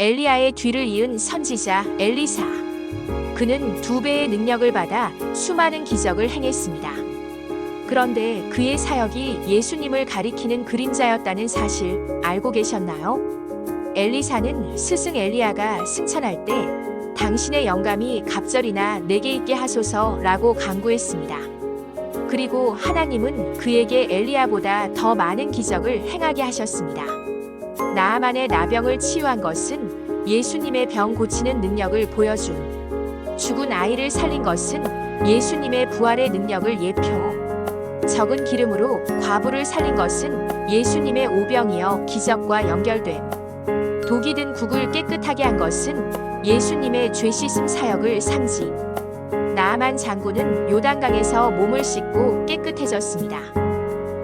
엘리야의 뒤를 이은 선지자 엘리사. 그는 두 배의 능력을 받아 수많은 기적을 행했습니다. 그런데 그의 사역이 예수님을 가리키는 그림자였다는 사실 알고 계셨나요? 엘리사는 스승 엘리야가 승천할 때 당신의 영감이 갑절이나 내게 있게 하소서라고 간구했습니다. 그리고 하나님은 그에게 엘리야보다 더 많은 기적을 행하게 하셨습니다. 나아만의 나병을 치유한 것은 예수님의 병 고치는 능력을 보여준 죽은 아이를 살린 것은 예수님의 부활의 능력을 예표 적은 기름으로 과부를 살린 것은 예수님의 오병이어 기적과 연결됨. 독이 든 국을 깨끗하게 한 것은 예수님의 죄 씻음 사역을 상징 나아만 장군은 요단강에서 몸을 씻고 깨끗해졌습니다.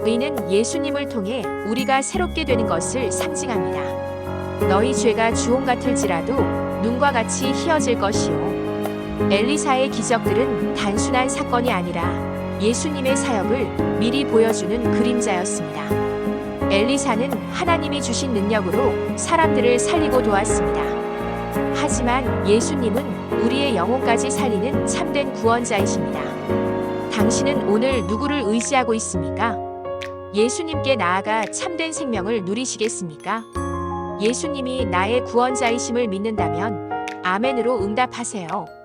의는 예수님을 통해 우리가 새롭게 되는 것을 상징합니다. 너희 죄가 주홍 같을지라도 눈과 같이 희어질 것이요. 엘리사의 기적들은 단순한 사건이 아니라 예수님의 사역을 미리 보여주는 그림자였습니다. 엘리사는 하나님이 주신 능력으로 사람들을 살리고 도왔습니다. 하지만 예수님은 우리의 영혼까지 살리는 참된 구원자이십니다. 당신은 오늘 누구를 의지하고 있습니까? 예수님께 나아가 참된 생명을 누리시겠습니까? 예수님이 나의 구원자이심을 믿는다면 아멘으로 응답하세요.